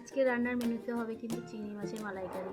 আজকে রান্নার মেনুতে হবে কিন্তু চিংড়ি মাছের মালাইকারি।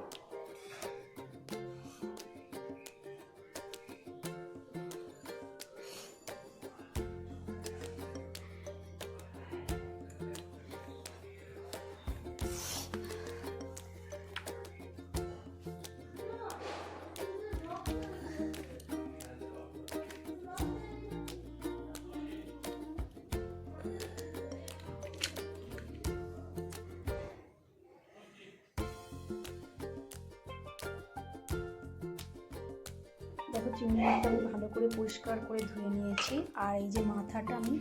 দেখো, চিংড়ি মাছটা আমি ভালো করে পরিষ্কার করে ধুয়ে নিয়েছি। আর এই যে মাথাটা আমি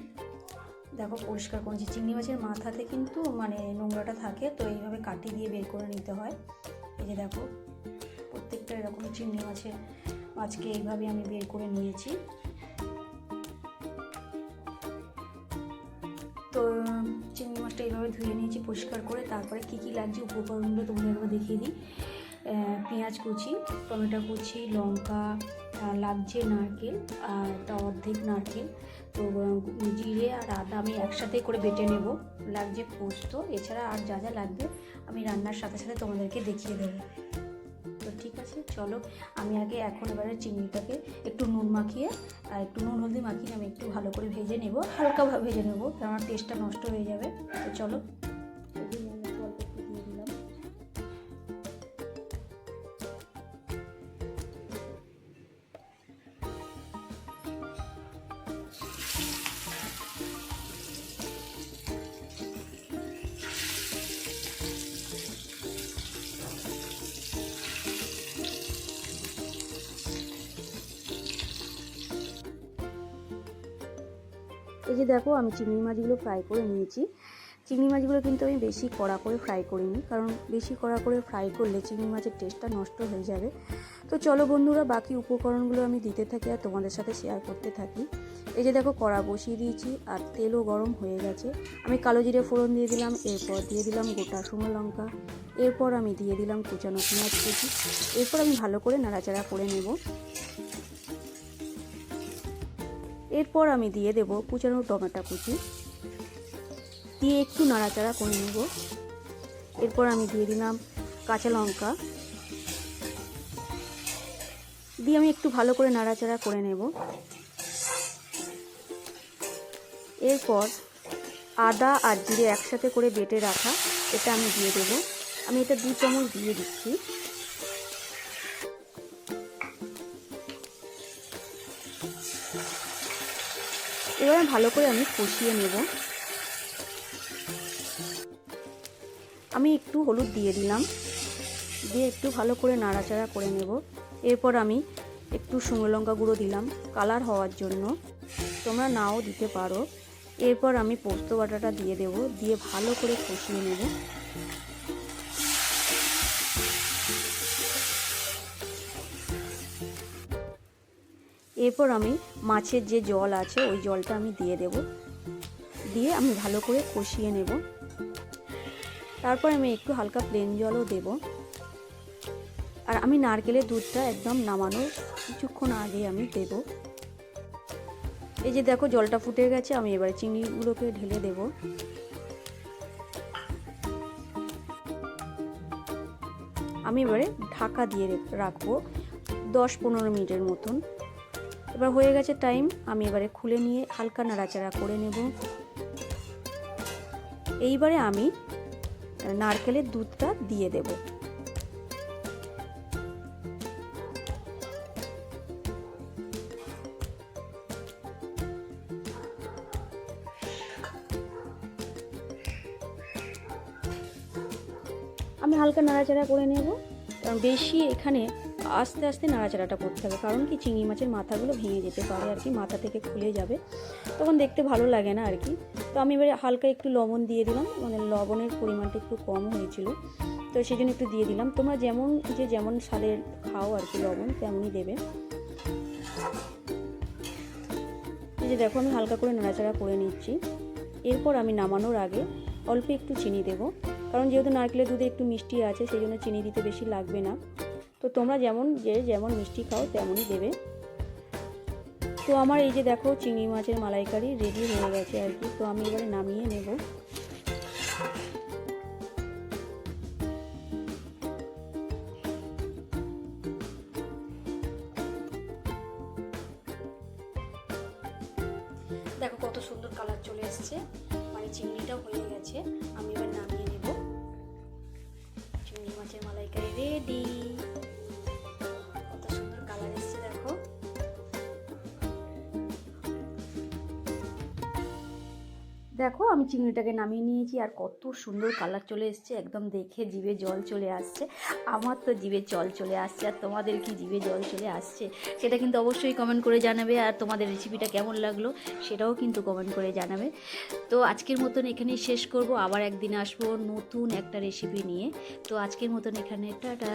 দেখো, পরিষ্কার করেছি। চিংড়ি মাছের মাথাতে কিন্তু মানে নোংরাটা থাকে, তো এইভাবে কাটি দিয়ে বের করে নিতে হয়। এই যে দেখো, প্রত্যেকটা এরকম চিংড়ি মাছের মাছকে এইভাবে আমি বের করে নিয়েছি। তো চিংড়ি মাছটা এইভাবে ধুয়ে নিয়েছি পরিষ্কার করে। তারপরে কী কী লাগছে উপকরণগুলো তোমাদের একবার দেখিয়ে দিই। পেঁয়াজ কুচি, টমেটো কুচি, লঙ্কা লাগছে নারকেল আর একটা অর্ধেক নারকেল। তো জিরে আর আদা আমি একসাথে করে বেটে নেব। লাগছে পোস্ত, এছাড়া আর যা যা লাগবে আমি রান্নার সাথে সাথে তোমাদেরকে দেখিয়ে দেবো। তো ঠিক আছে, চলো, আমি আগে এখন এবারে চিংড়িটাকে একটু নুন মাখিয়ে, আর একটু নুন হলদি মাখিয়ে আমি একটু ভালো করে ভেজে নেব, হালকা ভা- ভেজে নেব কারণ টেস্টটা নষ্ট হয়ে যাবে। তো চলো। এই যে দেখো, আমি চিংড়ি মাছগুলো ফ্রাই করে নিয়েছি। চিংড়ি মাছগুলো কিন্তু আমি বেশি কড়া করে ফ্রাই করিনি, কারণ বেশি কড়া করে ফ্রাই করলে চিংড়ি মাছের টেস্টটা নষ্ট হয়ে যাবে। তো চলো বন্ধুরা, বাকি উপকরণগুলো আমি দিতে থাকি আর তোমাদের সাথে শেয়ার করতে থাকি। এই যে দেখো, কড়া বসিয়ে দিয়েছি আর তেলও গরম হয়ে গেছে। আমি কালো জিরে ফোড়ন দিয়ে দিলাম, এরপর দিয়ে দিলাম গোটা শুকনো লঙ্কা। এরপর আমি দিয়ে দিলাম কুচানো পেঁয়াজ কুচি। এরপর আমি ভালো করে নাড়াচাড়া করে নেব। এরপর আমি দিয়ে দেব কুচানো টমেটো কুচি। দিয়ে একটু নাড়াচাড়া করে নেব। এরপর আমি দিয়ে দিলাম কাঁচা লঙ্কা। দিয়ে আমি একটু ভালো করে নাড়াচাড়া করে নেব। এরপর আদা আর জিরে একসাথে করে বেটে রাখা এটা আমি দিয়ে দেব। আমি এটা দু চামচ দিয়ে দিচ্ছি। এবার ভালো করে আমি কষিয়ে নেব। আমি একটু হলুদ দিয়ে দিলাম। দিয়ে একটু ভালো করে নাড়াচাড়া করে নেব। এরপর আমি একটু শুকনো লঙ্কা গুঁড়ো দিলাম কালার হওয়ার জন্য। তোমরা নাও দিতে পারো। এরপর আমি পোস্ত বাটাটা দিয়ে দেব। দিয়ে ভালো করে কষিয়ে নেব। এরপর আমি মাছের যে জল আছে, ওই জলটা আমি দিয়ে দেব। দিয়ে আমি ভালো করে কষিয়ে নেব। তারপর আমি একটু হালকা প্লেন জলও দেব। আর আমি নারকেলের দুধটা একদম নামানোর কিছুক্ষণ আগে আমি দেব। এই যে দেখো, জলটা ফুটে গেছে, আমি এবারে চিংড়িগুলোকে ঢেলে দেব। আমি এবারে ঢাকা দিয়ে রাখব দশ পনেরো মিনিটের মতন। এবার হয়ে গেছে টাইম আমি এবারে খুলে নিয়ে হালকা নাড়াচাড়া করে নেব। এইবারে আমি নারকেলের দুধটা দিয়ে দেব। আমি হালকা নাড়াচাড়া করে নেব। কারণ বেশি এখানে আস্তে আস্তে নাড়াচাড়াটা করতে হবে, কারণ কি চিংড়ি মাছের মাথাগুলো ভেঙে যেতে পারে আর কি, মাথা থেকে খুলে যাবে, তখন দেখতে ভালো লাগে না আর কি। তো আমি এবারে হালকা একটু লবণ দিয়ে দিলাম মানে লবণের পরিমাণটা একটু কম হয়েছিল, তো সেই জন্য একটু দিয়ে দিলাম। তোমরা যেমন যে যেমন স্বাদের খাও আর কি লবণ, তেমনই দেবে। এই যে দেখো, আমি হালকা করে নাড়াচাড়া করে নিচ্ছি। এরপর আমি নামানোর আগে অল্প একটু চিনি দেব, কারণ যেহেতু নারকেলের দুধে একটু মিষ্টি আছে সেই জন্য চিনি দিতে বেশি লাগবে না। তো তোমরা যেমন যে যেমন মিষ্টি খাও, তেমনই দেবে। তো আমার এই যে দেখো চিংড়ি মাছের মালাইকারি রেডি হয়ে গেছে আর কি। তো আমি এবারে নামিয়ে নেব। দেখো কত সুন্দর কালার চলে এসছে। মানে চিংড়িটাও হয়ে গেছে। আমি এবার নামিয়ে নেব। চিংড়ি মাছের মালাইকারি রেডি দেখো আমি চিংড়িটাকে নামিয়ে নিয়েছি আর কত সুন্দর কালার চলে এসছে। একদম দেখে জিভে জল চলে আসছে। আমার তো জিভে জল চলে আসছে আর তোমাদের কি জিভে জল চলে আসছে সেটা কিন্তু অবশ্যই কমেন্ট করে জানাবে আর তোমাদের রেসিপিটা কেমন লাগল সেটাও কিন্তু কমেন্ট করে জানাবে। তো আজকের মতন এখানেই শেষ করব। আবার একদিন আসব নতুন একটা রেসিপি নিয়ে। তো আজকের মতন এখানে, টাটা!